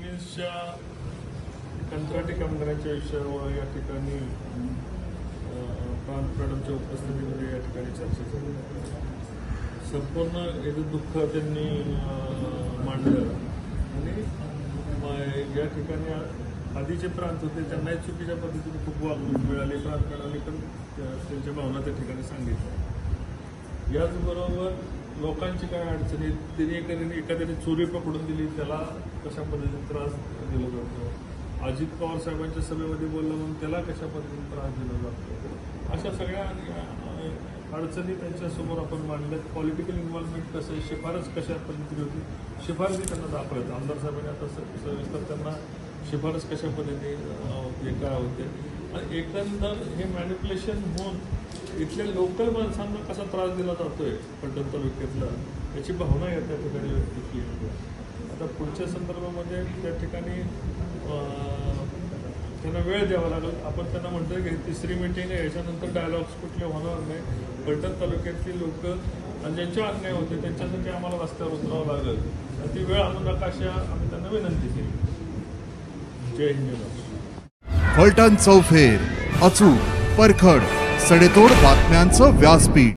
कन्व्हिन्सच्या कंत्राटी कामगारांच्या विषयावर या ठिकाणी प्रांत मॅडमच्या उपस्थितीमध्ये या ठिकाणी चर्चा झाली. संपूर्ण याचं दुःख त्यांनी मांडलं. आणि या ठिकाणी आधीचे प्रांत होते त्यांनाही चुकीच्या पद्धतीने खूप वागणूक मिळाली. प्रांत मिळाली पण त्यांच्या भावना त्या ठिकाणी सांगितल्या याचबरोबर लोकांची काय अडचणी त्यांनी एखाद्याने एखाद्याने चोरी पकडून दिली त्याला कशा पद्धतीने त्रास दिला जातो? अजित पवार साहेबांच्या सभेमध्ये बोललं म्हणून त्याला कशा पद्धतीने त्रास दिला जातो? अशा सगळ्या अडचणी त्यांच्यासमोर आपण मांडल्यात. पॉलिटिकल इन्व्हॉल्वमेंट कसं आहे? शिफारस कशा पद्धतीने होती? शिफारसी त्यांना दाखवत आमदार साहेबांनी आता सविस्तर त्यांना शिफारस कशा पद्धतीने हे काय होते आणि एकंदर हे मॅनिप्युलेशन होऊन इथल्या लोकल माणसांना कसा त्रास दिला जातोय? पलटण तालुक्यातला याची भावना या त्या ठिकाणी व्यक्त केली आता पुढच्या संदर्भामध्ये त्या ठिकाणी त्यांना वेळ द्यावा लागेल. आपण त्यांना म्हणतोय की तिसरी मिटिंग आहे. याच्यानंतर डायलॉग्स कुठले होणार नाही. पलटण तालुक्यातली लोक आणि ज्यांचे अन्याय होते त्यांच्यासाठी आम्हाला रस्त्यावर उतरावं लागेल. आणि ती वेळ आणू नका अशी आम्ही त्यांना विनंती केली. जय हिंद. फलटण चौफेर अचूक परखड. सडेतोड बातम्यांचं व्यासपीठ.